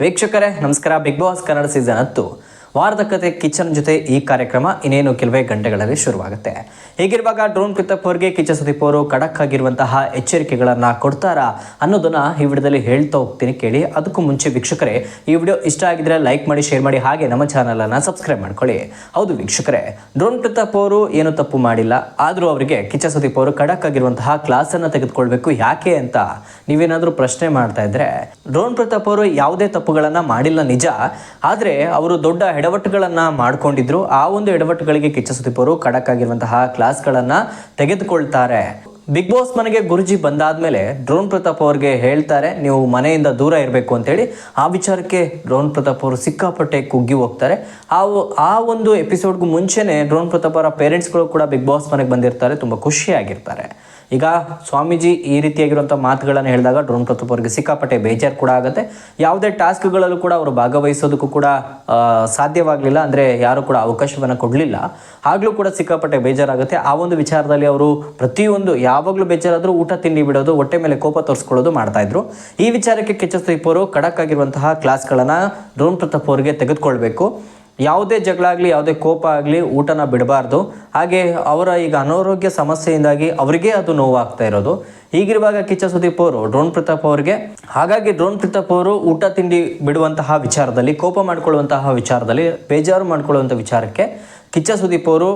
ವೀಕ್ಷಕರೇ ನಮಸ್ಕಾರ. Big boss Kannada season ಹತ್ತು. ವಾರದ ಕತೆ ಕಿಚನ್ ಜೊತೆ ಈ ಕಾರ್ಯಕ್ರಮ ಇನ್ನೇನು ಕೆಲವೇ ಗಂಟೆಗಳಲ್ಲಿ ಶುರುವಾಗುತ್ತೆ. ಹೀಗಿರುವಾಗ ಡ್ರೋನ್ ಪ್ರತಾಪ್ ಅವರಿಗೆ ಕಿಚ್ಚ ಸುದೀಪ್ ಅವರು ಖಡಕ್ ಆಗಿರುವಂತಹ ಎಚ್ಚರಿಕೆಗಳನ್ನ ಕೊಡ್ತಾರಾ ಅನ್ನೋದನ್ನ ಈ ವಿಡಿಯೋದಲ್ಲಿ ಹೇಳ್ತಾ ಹೋಗ್ತೀನಿ ಕೇಳಿ. ಅದಕ್ಕೂ ಮುಂಚೆ ವೀಕ್ಷಕರೇ, ಈ ವಿಡಿಯೋ ಇಷ್ಟ ಆಗಿದ್ರೆ ಲೈಕ್ ಮಾಡಿ, ಶೇರ್ ಮಾಡಿ, ಹಾಗೆ ನಮ್ಮ ಚಾನಲ್ ಅನ್ನ ಸಬ್ಸ್ಕ್ರೈಬ್ ಮಾಡ್ಕೊಳ್ಳಿ. ಹೌದು ವೀಕ್ಷಕರೇ ಡ್ರೋನ್ ಪ್ರತಾಪ್ ಅವರು ಏನು ತಪ್ಪು ಮಾಡಿಲ್ಲ. ಆದರೂ ಅವರಿಗೆ ಕಿಚ್ಚ ಸುದೀಪ್ ಅವರು ಖಡಕ್ ಆಗಿರುವಂತಹ ಕ್ಲಾಸ್ ಅನ್ನ ತೆಗೆದುಕೊಳ್ಬೇಕು ಯಾಕೆ ಅಂತ ನೀವೇನಾದ್ರೂ ಪ್ರಶ್ನೆ ಮಾಡ್ತಾ ಇದ್ರೆ ಡ್ರೋನ್ ಪ್ರತಾಪ್ ಅವರು ಯಾವುದೇ ತಪ್ಪುಗಳನ್ನ ಮಾಡಿಲ್ಲ ನಿಜ. ಆದ್ರೆ ಅವರು ದೊಡ್ಡ ಎಡವಟ್ಟುಗಳನ್ನ ಮಾಡಿಕೊಂಡಿದ್ರು. ಆ ಒಂದು ಎಡವಟ್ಟುಗಳಿಗೆ ಕಿಚ್ಚ ಸುದೀಪ್ ಖಡಕ್ ಆಗಿರುವಂತಹ ಕ್ಲಾಸ್ಗಳನ್ನು ತೆಗೆದುಕೊಳ್ತಾರೆ. ಬಿಗ್ ಬಾಸ್ ಮನೆಗೆ ಗುರುಜಿ ಬಂದಾದ್ಮೇಲೆ ಡ್ರೋನ್ ಪ್ರತಾಪ್ ಅವ್ರಿಗೆ ಹೇಳ್ತಾರೆ, ನೀವು ಮನೆಯಿಂದ ದೂರ ಇರಬೇಕು ಅಂತೇಳಿ. ಆ ವಿಚಾರಕ್ಕೆ ಡ್ರೋನ್ ಪ್ರತಾಪ್ ಅವರು ಸಿಕ್ಕಾಪಟ್ಟೆ ಕುಗ್ಗಿ ಹೋಗ್ತಾರೆ. ಆ ಆ ಒಂದು ಎಪಿಸೋಡ್ಗೂ ಮುಂಚೆನೆ ಡ್ರೋನ್ ಪ್ರತಾಪ್ ಅವರ ಪೇರೆಂಟ್ಸ್ಗಳು ಕೂಡ ಬಿಗ್ ಬಾಸ್ ಮನೆಗೆ ಬಂದಿರ್ತಾರೆ, ತುಂಬ ಖುಷಿಯಾಗಿರ್ತಾರೆ. ಈಗ ಸ್ವಾಮೀಜಿ ಈ ರೀತಿಯಾಗಿರುವಂಥ ಮಾತುಗಳನ್ನು ಹೇಳಿದಾಗ ಡ್ರೋನ್ ಪ್ರತಾಪ್ ಅವರಿಗೆ ಸಿಕ್ಕಾಪಟ್ಟೆ ಬೇಜಾರು ಕೂಡ ಆಗುತ್ತೆ. ಯಾವುದೇ ಟಾಸ್ಕ್ಗಳಲ್ಲೂ ಕೂಡ ಅವರು ಭಾಗವಹಿಸೋದಕ್ಕೂ ಕೂಡ ಸಾಧ್ಯವಾಗಲಿಲ್ಲ. ಅಂದರೆ ಯಾರೂ ಕೂಡ ಅವಕಾಶವನ್ನು ಕೊಡಲಿಲ್ಲ. ಆಗಲೂ ಕೂಡ ಸಿಕ್ಕಾಪಟ್ಟೆ ಬೇಜಾರಾಗುತ್ತೆ. ಆ ಒಂದು ವಿಚಾರದಲ್ಲಿ ಅವರು ಪ್ರತಿಯೊಂದು ಯಾವಾಗಲೂ ಬೇಜಾರಾದರೂ ಊಟ ತಿಂಡಿ ಬಿಡೋದು, ಹೊಟ್ಟೆ ಮೇಲೆ ಕೋಪ ತೋರಿಸ್ಕೊಳ್ಳೋದು ಮಾಡ್ತಾಯಿದ್ರು ಈ ವಿಚಾರಕ್ಕೆ ಕೆಚ್ಚ ಅವರು ಖಡಕ್ ಆಗಿರುವಂತಹ ಕ್ಲಾಸ್ಗಳನ್ನು ಡ್ರೋನ್ ಪ್ರತಾಪ್ ಅವರಿಗೆ ತೆಗೆದುಕೊಳ್ಬೇಕು. ಯಾವುದೇ ಜಗಳ ಆಗಲಿ, ಯಾವುದೇ ಕೋಪ ಆಗಲಿ ಊಟನ ಬಿಡಬಾರ್ದು. ಹಾಗೆ ಅವರ ಈಗ ಅನಾರೋಗ್ಯ ಸಮಸ್ಯೆಯಿಂದಾಗಿ ಅವರಿಗೆ ಅದು ನೋವಾಗ್ತಾ ಇರೋದು. ಈಗಿರುವಾಗ ಕಿಚ್ಚ ಸುದೀಪ್ ಅವರು, ಡ್ರೋನ್ ಪ್ರತಾಪ್ ಅವರಿಗೆ, ಹಾಗಾಗಿ ಡ್ರೋನ್ ಪ್ರತಾಪ್ ಅವರು ಊಟ ತಿಂಡಿ ಬಿಡುವಂತಹ ವಿಚಾರದಲ್ಲಿ, ಕೋಪ ಮಾಡಿಕೊಳ್ಳುವಂತಹ ವಿಚಾರದಲ್ಲಿ, ಬೇಜಾರು ಮಾಡ್ಕೊಳ್ಳುವಂಥ ವಿಚಾರಕ್ಕೆ ಕಿಚ್ಚ ಸುದೀಪ್ ಅವರು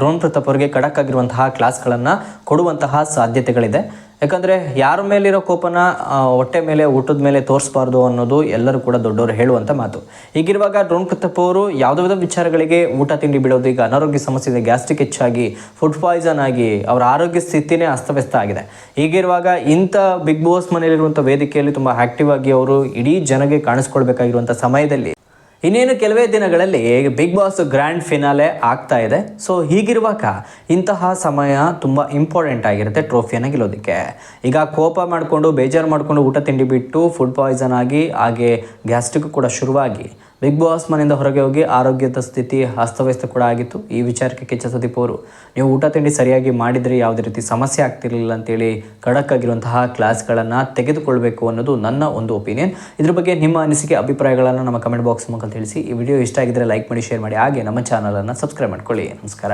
ಡ್ರೋನ್ ಪ್ರತಾಪ್ ಅವರಿಗೆ ಖಡಕ್ ಆಗಿರುವಂತಹ ಕ್ಲಾಸ್ಗಳನ್ನು ಕೊಡುವಂತಹ ಸಾಧ್ಯತೆಗಳಿದೆ. ಯಾಕಂದರೆ ಯಾರ ಮೇಲಿರೋ ಕೋಪನ ಹೊಟ್ಟೆ ಮೇಲೆ, ಊಟದ ಮೇಲೆ ತೋರಿಸ್ಬಾರ್ದು ಅನ್ನೋದು ಎಲ್ಲರೂ ಕೂಡ ದೊಡ್ಡವರು ಹೇಳುವಂಥ ಮಾತು. ಹೀಗಿರುವಾಗ ಡ್ರೋನ್ ಪ್ರತಾಪ್ ಅವರು ಯಾವುದೋ ವಿಚಾರಗಳಿಗೆ ಊಟ ತಿಂಡಿ ಬಿಡೋದು ಈಗ ಅನಾರೋಗ್ಯ ಸಮಸ್ಯೆ ಇದೆ. ಗ್ಯಾಸ್ಟ್ರಿಕ್ ಹೆಚ್ಚಾಗಿ, ಫುಡ್ ಪಾಯ್ಸನ್ ಆಗಿ ಅವರ ಆರೋಗ್ಯ ಸ್ಥಿತಿನೇ ಅಸ್ತವ್ಯಸ್ತ ಆಗಿದೆ. ಹೀಗಿರುವಾಗ ಇಂಥ ಬಿಗ್ ಬಾಸ್ ಮನೆಯಲ್ಲಿರುವಂಥ ವೇದಿಕೆಯಲ್ಲಿ ತುಂಬ ಆಕ್ಟಿವ್ ಆಗಿ ಅವರು ಇಡೀ ಜನಗೆ ಕಾಣಿಸ್ಕೊಳ್ಬೇಕಾಗಿರುವಂಥ ಸಮಯದಲ್ಲಿ ಇನ್ನೇನು ಕೆಲವೇ ದಿನಗಳಲ್ಲಿ ಬಿಗ್ ಬಾಸ್ ಗ್ರ್ಯಾಂಡ್ ಫಿನಾಲೆ ಆಗ್ತಾ ಇದೆ. ಸೊ ಹೀಗಿರುವಾಗ ಇಂತಹ ಸಮಯ ತುಂಬ ಇಂಪಾರ್ಟೆಂಟ್ ಆಗಿರುತ್ತೆ ಟ್ರೋಫಿಯನ್ನು ಗೆಲ್ಲೋದಕ್ಕೆ. ಈಗ ಕೋಪ ಮಾಡಿಕೊಂಡು, ಬೇಜಾರು ಮಾಡಿಕೊಂಡು ಊಟ ತಿಂಡಿ ಬಿಟ್ಟು ಫುಡ್ ಪಾಯ್ಸನ್ ಆಗಿ, ಹಾಗೆ ಗ್ಯಾಸ್ಟ್ರಿಕ್ ಕೂಡ ಶುರುವಾಗಿ ಬಿಗ್ ಬಾಸ್ ಮನೆಯಿಂದ ಹೊರಗೆ ಹೋಗಿ ಆರೋಗ್ಯದ ಸ್ಥಿತಿ ಅಸ್ತವ್ಯಸ್ತ ಕೂಡ ಆಗಿತ್ತು. ಈ ವಿಚಾರಕ್ಕೆ ಕೆಚ್ಚ ಸುದೀಪ್ ಅವರು, ನೀವು ಊಟ ತಿಂಡಿ ಸರಿಯಾಗಿ ಮಾಡಿದರೆ, ಯಾವುದೇ ರೀತಿ ಸಮಸ್ಯೆ ಆಗ್ತಿರಲಿಲ್ಲ ಅಂತೇಳಿ ಖಡಕ್ ಆಗಿರುವಂತಹ ಕ್ಲಾಸ್ಗಳನ್ನು ತೆಗೆದುಕೊಳ್ಬೇಕು ಅನ್ನೋದು ನನ್ನ ಒಂದು ಒಪಿನಿಯನ್. ಇದ್ರ ಬಗ್ಗೆ ನಿಮ್ಮ ಅನಿಸಿಕೆ, ಅಭಿಪ್ರಾಯಗಳನ್ನು ನಮ್ಮ ಕಮೆಂಟ್ ಬಾಕ್ಸ್ ಮೂಲಕ ತಿಳಿಸಿ. ಈ ವಿಡಿಯೋ ಇಷ್ಟ ಆಗಿದ್ದರೆ ಲೈಕ್ ಮಾಡಿ, ಶೇರ್ ಮಾಡಿ. ಹಾಗೆ ನಮ್ಮ ಚಾನಲನ್ನು ಸಬ್ಸ್ಕ್ರೈಬ್ ಮಾಡ್ಕೊಳ್ಳಿ. ನಮಸ್ಕಾರ.